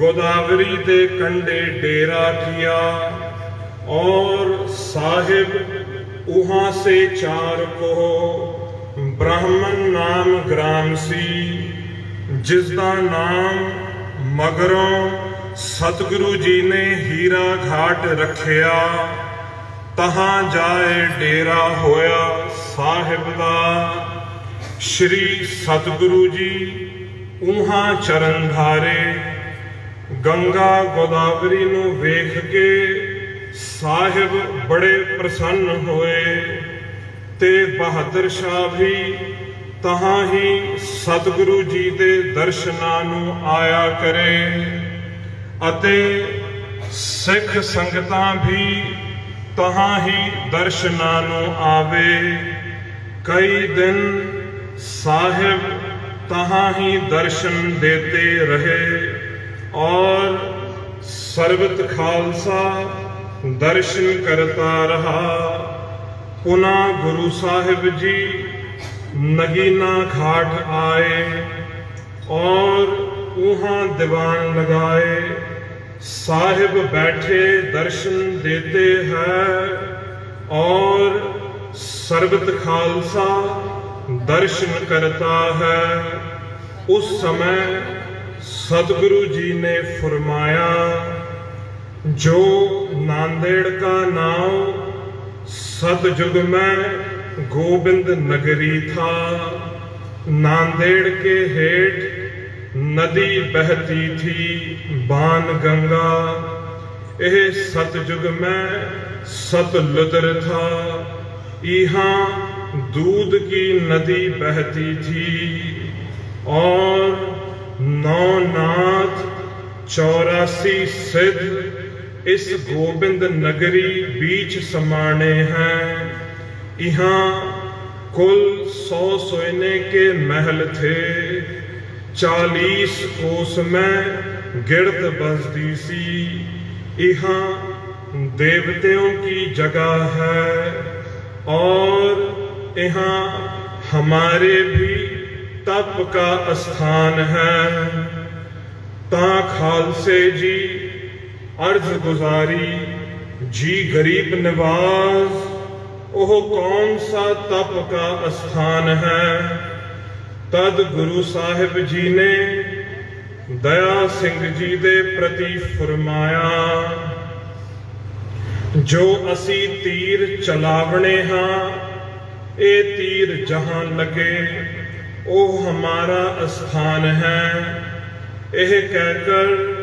ਗੋਦਾਵਰੀ ਦੇ ਕੰਢੇ ਡੇਰਾ ਕੀਆ, ਔਰ ਸਾਹਿਬ ਉਹਾਂ ਸੇ ਚਾਰ ਕੋ ਬ੍ਰਾਹਮਣ ਨਾਮ ਗ੍ਰਾਮ ਸੀ ਜਿਸ ਦਾ ਨਾਮ ਮਗਰੋਂ ਸਤਿਗੁਰੂ ਜੀ ਨੇ ਹੀਰਾ ਘਾਟ ਰੱਖਿਆ। ਤਹਾਂ ਜਾਏ ਡੇਰਾ ਹੋਇਆ ਸਾਹਿਬ ਦਾ। ਸ੍ਰੀ ਸਤਿਗੁਰੂ ਜੀ ਉਹਾਂ ਚਰਨ ਧਾਰੇ ਗੰਗਾ ਗੋਦਾਵਰੀ ਨੂੰ ਵੇਖ ਕੇ ਸਾਹਿਬ ਬੜੇ ਪ੍ਰਸੰਨ ਹੋਏ ਤੇ ਬਹਾਦਰ ਸ਼ਾਹ ਵੀ ਤਹਾਂ ਹੀ ਸਤਿਗੁਰੂ ਜੀ ਦੇ ਦਰਸ਼ਨਾਂ ਨੂੰ ਆਇਆ ਕਰੇ ਅਤੇ ਸਿੱਖ ਸੰਗਤਾਂ ਵੀ ਤਹਾਂ ਹੀ ਦਰਸ਼ਨਾਂ ਨੂੰ ਆਵੇ। ਕਈ ਦਿਨ ਸਾਹਿਬ ਤਹਾਂ ਹੀ ਦਰਸ਼ਨ ਦੇਤੇ ਰਹੇ। ਔਰ ਸਰਬਤ ਖਾਲਸਾ ਦਰਸ਼ਨ ਕਰਤਾ ਰਹਾ। ਪੁਨਾ ਗੁਰੂ ਸਾਹਿਬ ਜੀ ਨਗੀਨਾ ਘਾਟ ਆਏ, ਔਰ ਉਹਾਂ ਦੀਵਾਨ ਲਗਾਏ। ਸਾਹਿਬ ਬੈਠੇ ਦਰਸ਼ਨ ਦੇਤੇ ਹੈ, ਔਰ ਸਰਬਤ ਖਾਲਸਾ ਦਰਸ਼ਨ ਕਰਤਾ ਹੈ। ਉਸ ਸਮੇਂ सतगुरु जी ने फरमाया जो नांदेड़ का नाम सतयुग में गोविंद नगरी था नांदेड़ के हेठ नदी बहती थी बान गंगा यह सतयुग में सतलुद्र था यहाँ दूध की नदी बहती थी और नौनाथ चौरासी सिद्ध इस गोविंद नगरी बीच समाने हैं। यहाँ कुल सौ सोने के महल थे। चालीस कोस में गिरद बसती सी। यहाँ देवताओं की जगह है। और यहाँ हमारे भी ਤਪ ਕਾ ਅਸਥਾਨ ਹੈ। ਤਾਂ ਖਾਲਸੇ ਜੀ, ਅਰਜ਼ ਗੁਜ਼ਾਰੀ, ਜੀ ਗਰੀਬ ਨਿਵਾਸ ਉਹ ਕੌਣ ਸਾ ਤਪ ਕਾ ਅਸਥਾਨ ਹੈ? ਤਦ ਗੁਰੂ ਸਾਹਿਬ ਜੀ ਨੇ ਦਇਆ ਸਿੰਘ ਜੀ ਦੇ ਪ੍ਰਤੀ ਫਰਮਾਇਆ, ਜੋ ਅਸੀਂ ਤੀਰ ਚਲਾਵਣੇ ਹਾਂ, ਇਹ ਤੀਰ ਜਹਾਂ ਲਗੇ। ਉਹ ਹਮਾਰਾ ਅਸਥਾਨ ਹੈ। ਇਹ ਕਹਿ ਕਰ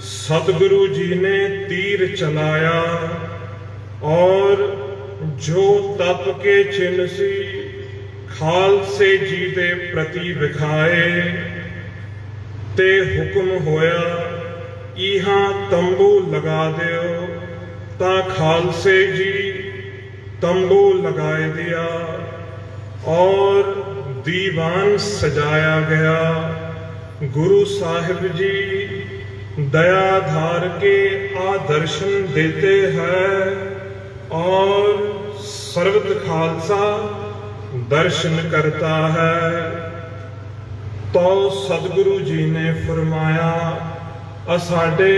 ਸਤਿਗੁਰੂ ਜੀ ਨੇ ਤੀਰ ਚਲਾਇਆ ਔਰ ਜੋ ਤਪ ਕੇ ਚਿੰਨ ਸੀ, ਖਾਲਸੇ ਜੀ ਦੇ ਪ੍ਰਤੀ ਵਿਖਾਏ। ਤੇ ਹੁਕਮ ਹੋਇਆ, ਇਹਾਂ ਤੰਬੂ ਲਗਾ ਦਿਓ ਤਾਂ ਖਾਲਸੇ ਜੀ ਤੰਬੂ ਲਗਾਏ ਦਿਆ। ਔਰ ਦੀਵਾਨ ਸਜਾਇਆ ਗਿਆ ਗੁਰੂ ਸਾਹਿਬ ਜੀ ਦਇਆ ਧਾਰ ਕੇ ਆ ਦਰਸ਼ਨ ਦੇਤੇ ਹੈ और सर्वत खालसा दर्शन करता है तो सदगुरु जी ने फरमाया असाडे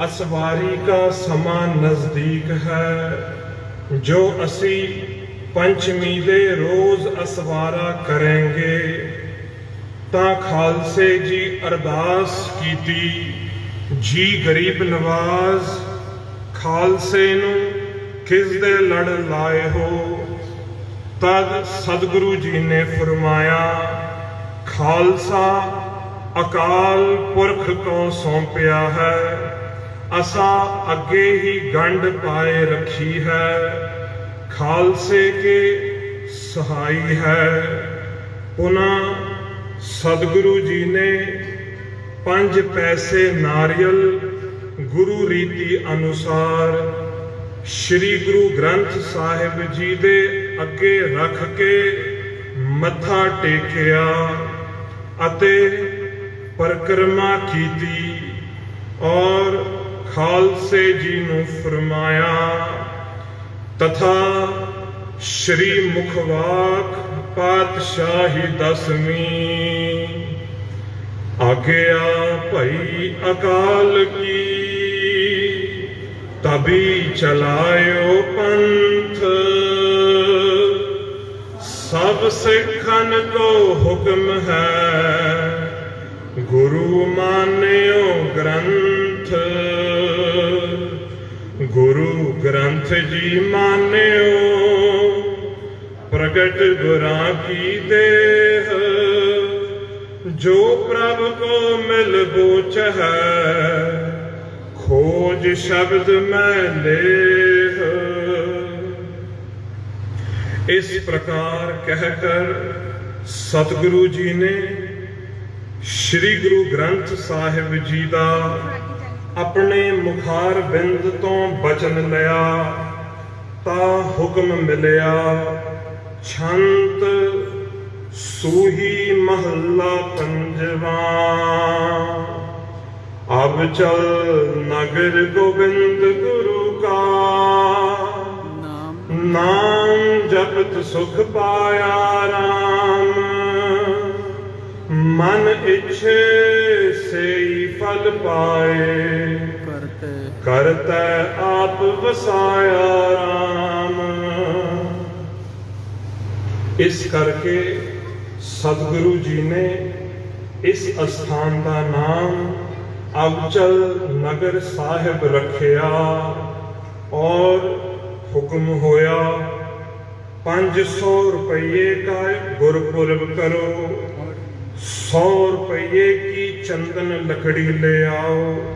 असवारी का समा नजदीक है जो असी ਪੰਚਮੀ ਦੇ ਰੋਜ਼ ਅਸਵਾਰਾ ਕਰਾਂਗੇ। ਤਾਂ ਖਾਲਸੇ ਜੀ ਅਰਦਾਸ ਕੀਤੀ, ਜੀ ਗਰੀਬ ਨਵਾਜ਼, ਖਾਲਸੇ ਨੂੰ ਕਿਸ ਦੇ ਲੜ ਲਾਏ ਹੋ? ਤਦ ਸਤਿਗੁਰੂ ਜੀ ਨੇ ਫਰਮਾਇਆ, ਖਾਲਸਾ ਅਕਾਲ ਪੁਰਖ ਤੋਂ ਸੌਂਪਿਆ ਹੈ, ਅਸਾਂ ਅੱਗੇ ਹੀ ਗੰਢ ਪਾਏ ਰੱਖੀ ਹੈ। ਖਾਲਸੇ ਕੇ ਸਹਾਈ ਹੈ। ਉਹਨਾਂ ਸਤਿਗੁਰੂ ਜੀ ਨੇ ਪੰਜ ਪੈਸੇ ਨਾਰੀਅਲ ਗੁਰੂ ਰੀਤੀ ਅਨੁਸਾਰ ਸ੍ਰੀ ਗੁਰੂ ਗ੍ਰੰਥ ਸਾਹਿਬ ਜੀ ਦੇ ਅੱਗੇ ਰੱਖ ਕੇ ਮੱਥਾ ਟੇਕਿਆ ਅਤੇ ਪਰਕਰਮਾ ਕੀਤੀ ਔਰ ਖਾਲਸੇ ਜੀ ਨੂੰ ਫਰਮਾਇਆ। ਤਥਾ ਸ਼੍ਰੀ ਮੁਖਵਾਕ ਪਾਤਸ਼ਾਹੀ ਦਸਵੀਂ ਆਗਿਆ ਭਈ ਅਕਾਲ ਕੀ ਤਬੀ ਚਲਾਇਓ ਪੰਥ ਸਭ ਸਿੱਖਨ ਕੋ ਹੁਕਮ ਹੈ ਗੁਰੂ ਮਾਨਿਓ ਗ੍ਰੰਥ ਗ੍ਰੰਥ ਜੀ ਮਾਨਿਓ, ਪ੍ਰਗਟ ਗੁਰਾਂ ਕੀ ਦੇਹ। ਜੋ ਪ੍ਰਭ ਕੋ ਮਿਲ ਬੋਚ ਹੈ ਖੋਜ ਸ਼ਬਦ ਮੈਂ ਲੇਹ। ਇਸ ਪ੍ਰਕਾਰ ਕਹਿ ਕਰ ਸਤਿਗੁਰੂ ਜੀ ਨੇ ਸ੍ਰੀ ਗੁਰੂ ਗ੍ਰੰਥ ਸਾਹਿਬ ਜੀ ਦਾ ਆਪਣੇ ਮੁਖਾਰ ਬਿੰਦ ਤੋਂ ਬਚਨ ਲਿਆ, ਤਾਂ ਹੁਕਮ ਮਿਲਿਆ, ਛੰਤ ਸੂਹੀ ਮਹੱਲਾ ਪੰਜਵਾ। ਅਬ ਚਲ ਨਗਰ ਗੋਬਿੰਦ ਗੁਰੂ ਕਾ। ਨਾਮ ਨਾਮ ਜਪਤ ਸੁਖ ਪਾਇਆ ਰਾਮ। ਮਨ ਇਛੇ ਸੇ ਫਲ ਪਾਏ। ਕਰਤੇ। ਆਪ ਵਸਾਇਆ RAM ਇਸ ਕਰਕੇ ਸਤਿਗੁਰੂ ਜੀ ਨੇ ਇਸ ਅਸਥਾਨ ਦਾ ਨਾਮ ਅਵਚਲ ਨਗਰ ਸਾਹਿਬ ਰੱਖਿਆ ਔਰ ਹੁਕਮ ਹੋਇਆ 500 ਰੁਪਏ ਕਾ ਗੁਰਪੁਰਬ ਕਰੋ। 100 ਰੁਪਏ ਕੀ ਚੰਦਨ ਲਕੜੀ ਲੈ ਆਓ?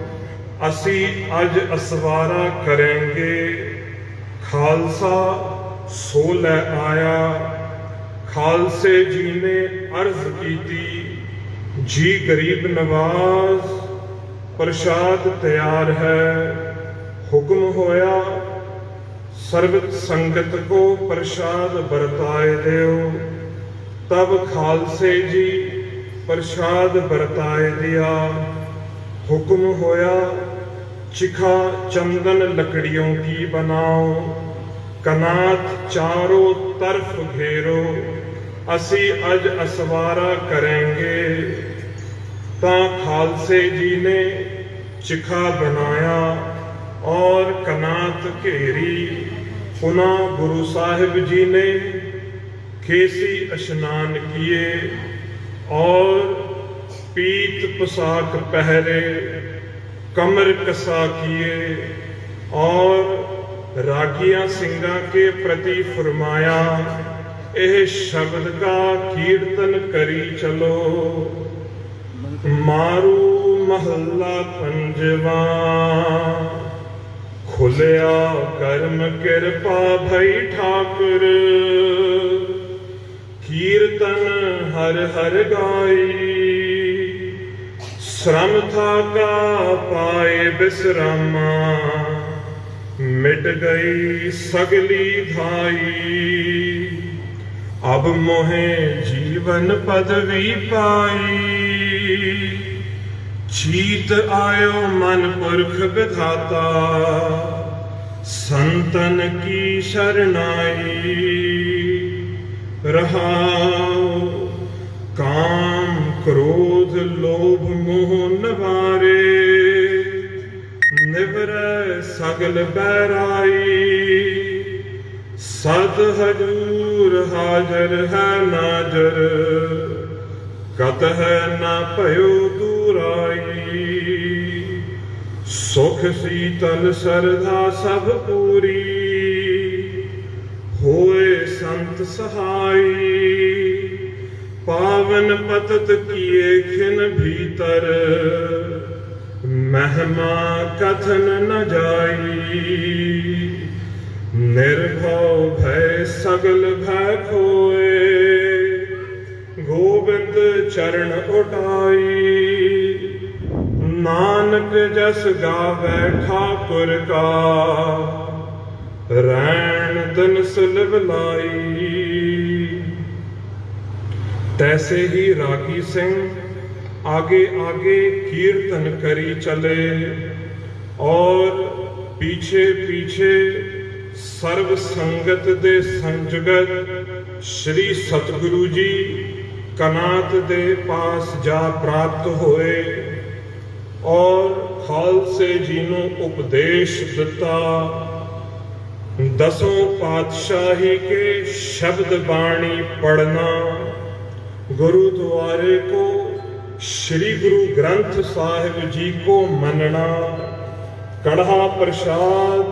ਅਸੀਂ ਅੱਜ ਅਸਵਾਰਾ ਕਰਾਂਗੇ। ਖਾਲਸਾ ਸੋ ਲੈ ਆਇਆ। ਖਾਲਸੇ ਜੀ ਨੇ ਅਰਜ਼ ਕੀਤੀ, ਜੀ ਗਰੀਬ ਨਵਾਜ਼, ਪ੍ਰਸ਼ਾਦ ਤਿਆਰ ਹੈ। ਹੁਕਮ ਹੋਇਆ, ਸਰਬਤ ਸੰਗਤ ਕੋ ਪ੍ਰਸ਼ਾਦ ਵਰਤਾਏ ਦਿਓ। ਤਬ ਖਾਲਸੇ ਜੀ ਪ੍ਰਸ਼ਾਦ ਵਰਤਾਏ ਦਿਆ। ਹੁਕਮ ਹੋਇਆ, ਚਿਖਾ ਚੰਦਨ ਲਕੜੀਆਂ ਕੀ ਬਨਾਓ ਕਨਾਤ ਚਾਰੋ ਤਰਫ ਘੇਰੋ, ਅਸੀਂ ਅਜ ਅਸਵਾਰਾ ਕਰਾਂਗੇ। ਤਾਂ ਖਾਲਸੇ ਜੀ ਨੇ ਚਿਖਾ ਬਣਾਇਆ ਔਰ ਕਨਾਤ ਘੇਰੀ। ਪੁਨਾ ਗੁਰੂ ਸਾਹਿਬ ਜੀ ਨੇ ਖੇਸੀ ਇਸ਼ਨਾਨ ਕੀਏ। और पीत पोशाक पहरे कमर कसा किए और रागिया सिंगा के प्रति फरमाया ਇਹ ਸ਼ਬਦ ਕਾ ਕੀਰਤਨ ਕਰੀ ਚਲੋ ਮਾਰੂ ਮਹੱਲਾ ਪੰਜਵਾ ਖੁੱਲਿਆ ਕਰਮ ਕਿਰਪਾ ਭਈ ਠਾਕੁਰ ਕੀਰਤਨ ਹਰ ਹਰ ਗਾਈ। ਸ਼ਰਮ ਥਾਕਾ ਪਾਏ ਬਿਸਰਾਮਾ, ਮਿਟ ਗਈ ਸਗਲੀ ਧਾਈ। ਅਬ ਮੋਹੇ ਜੀਵਨ ਪਦਵੀ ਪਾਈ। ਚੀਤ ਆਇਓ ਮਨ ਪੁਰਖ ਵਿਧਾਤਾ, ਸੰਤਨ ਕੀ ਸ਼ਰਨਾਈ। ਰਹਾਉ ਕਾਮ ਕ੍ਰੋਧ ਲੋਭ ਮੋਹ ਨਵਾਰੇ। ਨਿਵਰੈ ਸਗਲ ਬੈਰਾਈ। ਸਦ ਹਜੂਰ ਹਾਜ਼ਰ ਹੈ ਨਾਜਰ। ਕਤ ਹੈ ਨਾ ਭਇਓ ਦੂਰਾਈ। ਸੁਖ ਸੀਤਲ ਸਰਧਾ ਸਭ ਪੂਰੀ। ਸੰਤ ਸਹਾਈ, ਪਾਵਨ ਪਤਤ ਕੀਏ ਖਿਨ ਭੀਤਰ। ਮਹਿਮਾ ਕਥਨ ਨ ਜਾਈ, ਨਿਰਭਉ ਭੈ ਸਗਲ ਭੈ ਖੋਏ। ਗੋਬਿੰਦ ਚਰਨ ਉਡਾਈ, ਨਾਨਕ ਜਸ ਗਾਵੇ ਠਾਕੁਰ ਕਾ। ਰੈਣ ਨੈਣ ਤਨ ਸੁਲਭ ਲਾਈ। ਤੈਸੇ ਹੀ ਰਾਗੀ ਸਿੰਘ ਆਗੇ ਆਗੇ ਕੀਰਤਨ ਕਰੀ ਚਲੇ ਔਰ ਪੀਛੇ ਪੀਛੇ ਸਰਬ ਸੰਗਤ ਦੇ ਸੰਜਗਤ ਸ੍ਰੀ ਸਤਿਗੁਰੂ ਜੀ ਕਨਾਤ ਦੇ ਪਾਸ ਜਾ ਪ੍ਰਾਪਤ ਹੋਏ ਔਰ ਖਾਲਸੇ ਜੀ ਨੂੰ ਉਪਦੇਸ਼ ਦਿੱਤਾ। ਦਸੋਂ ਪਾਤਸ਼ਾਹੀ ਕੇ ਸ਼ਬਦ ਬਾਣੀ ਪੜਨਾ ਗੁਰੂ ਦੁਆਰੇ ਕੋ ਸ੍ਰੀ ਗੁਰੂ ਗ੍ਰੰਥ ਸਾਹਿਬ ਜੀ ਕੋ ਮੰਨਣਾ। ਕੜਹਾ ਪ੍ਰਸ਼ਾਦ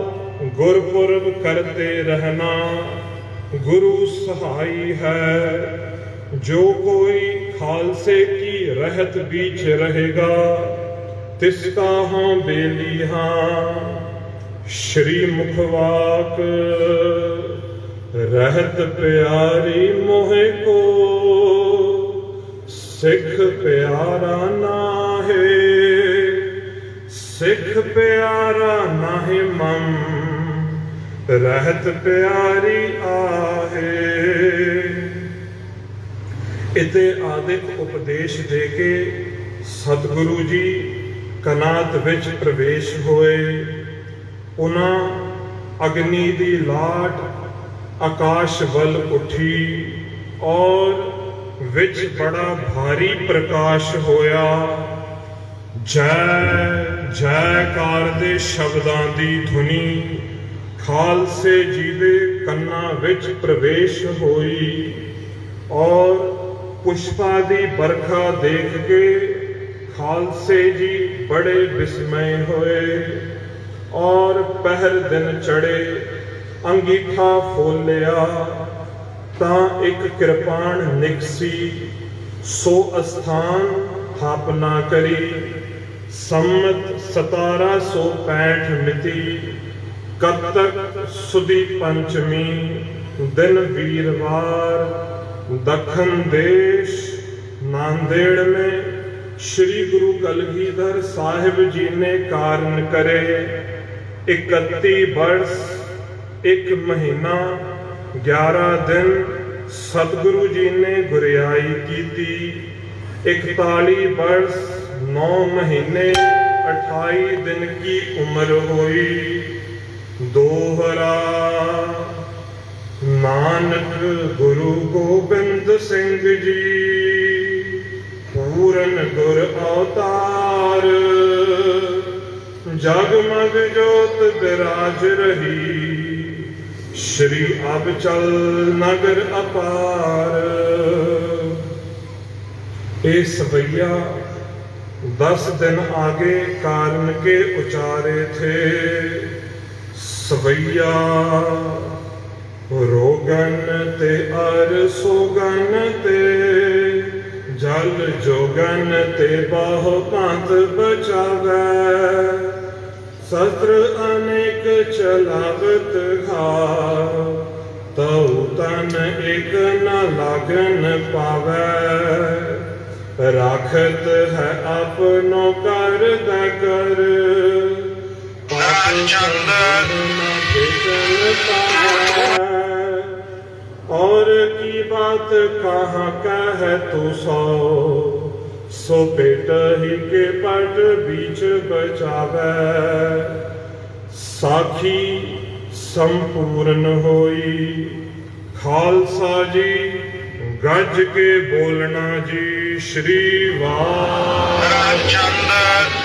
ਗੁਰਪੁਰਬ ਕਰਤੇ ਰਹਿਣਾ। ਗੁਰੂ ਸਹਾਈ ਹੈ, ਜੋ ਕੋਈ ਖਾਲਸੇ ਕੀ ਰਹਿਤ ਵਿੱਚ ਰਹੇਗਾ ਤਿਸ ਕਾ ਹਾਂ ਬੇਲੀ ਹਾਂ। ਸ਼੍ਰੀ ਮੁਖਵਾਕ ਰਹਿਤ ਪਿਆਰੀ ਮੋਹਿ ਕੋ, ਸਿੱਖ ਪਿਆਰਾ ਨਾਹੇ। ਸਿੱਖ ਪਿਆਰਾ ਨਾਹੇ ਮਮ, ਰਹਿਤ ਪਿਆਰੀ ਆਹੇ। ਇਤੇ ਆਦਿਕ ਉਪਦੇਸ਼ ਦੇ ਕੇ ਸਤਿਗੁਰੂ ਜੀ ਕਨਾਤ ਵਿੱਚ ਪ੍ਰਵੇਸ਼ ਹੋਏ। ਉਹਨਾਂ ਅਗਨੀ ਦੀ ਲਾਟ ਆਕਾਸ਼ ਵੱਲ ਉੱਠੀ ਔਰ ਵਿੱਚ ਬੜਾ ਭਾਰੀ ਪ੍ਰਕਾਸ਼ ਹੋਇਆ। ਜੈ, ਜੈਕਾਰ ਦੇ ਸ਼ਬਦਾਂ ਦੀ ਧੁਨੀ ਖਾਲਸੇ ਜੀ ਦੇ ਕੰਨਾਂ ਵਿੱਚ ਪ੍ਰਵੇਸ਼ ਹੋਈ ਔਰ ਪੁਸ਼ਪਾ ਦੀ ਬਰਖਾ ਦੇਖ ਕੇ ਖਾਲਸੇ ਜੀ ਬੜੇ ਵਿਸਮੈ ਹੋਏ। ਔਰ ਪਹਿਲ ਦਿਨ ਚੜੇ ਅੰਗੀਠਾ ਫੋਲਿਆ, ਤਾਂ ਇੱਕ ਕਿਰਪਾਨ ਨਿਕਸੀ, ਸੋ ਅਸਥਾਨ ਹਾਪ ਨਾ ਕਰੀ। ਸੰਮਤ 1765 ਮਿਤੀ, ਕੱਤਕ ਸੁਦੀ ਪੰਚਮੀ, ਦਿਨ ਵੀਰਵਾਰ ਦੱਖਣ ਦੇਸ਼, ਨਾਂਦੇੜ ਮੇ, ਸ਼੍ਰੀ ਗੁਰੂ ਕਲਗੀਧਰ ਸਾਹਿਬ ਜੀ ਨੇ ਕਾਰਨ ਕਰੇ। 31 ਵਰਸ 1 ਮਹੀਨਾ 11 ਦਿਨ ਸਤਿਗੁਰੂ ਜੀ ਨੇ ਗੁਰਿਆਈ ਕੀਤੀ। 41 ਬਰਸ 9 ਮਹੀਨੇ 28 ਦਿਨ ਕੀ ਉਮਰ ਹੋਈ? ਦੋਹਰਾ, ਨਾਨਕ ਗੁਰੂ ਗੋਬਿੰਦ ਸਿੰਘ ਜੀ, ਪੂਰਨ ਗੁਰ ਜਗ ਮਗ ਜੋਤ ਬਿਰਾਜ ਰਹੀ। ਸ਼੍ਰੀ ਅਬ ਚਲ ਨਗਰ ਅਪਾਰ। ਇਹ ਸਭਈਆ ਦਸ ਦਿਨ ਆਗੇ ਕਾਰਨ ਕੇ ਉਚਾਰੇ ਥੇ। ਸਭਈਆ ਰੋਗਨ ਤੇ ਅਰ ਸੋਗਨ ਤੇ। ਜਲ ਜੋਗਨ ਤੇ ਬਹੁ ਭੰਤ ਬਚਾਵੇ। शस्त्र अनेक चलावत घाव तन एक न लागन पावे। राखत है अपनो कर द और की बात कहाँ कह तू सौ? ਸੋ ਭੇਟਹੀ ਕੇ ਪਟ ਵਿੱਚ ਬਚਾਵੇ। ਸਾਖੀ ਸੰਪੂਰਨ ਹੋਈ। ਖਾਲਸਾ ਜੀ, ਗੱਜ ਕੇ ਬੋਲਣਾ ਜੀ, ਸ਼੍ਰੀ ਵਾਹਿਗੁਰੂ ਚੰਦ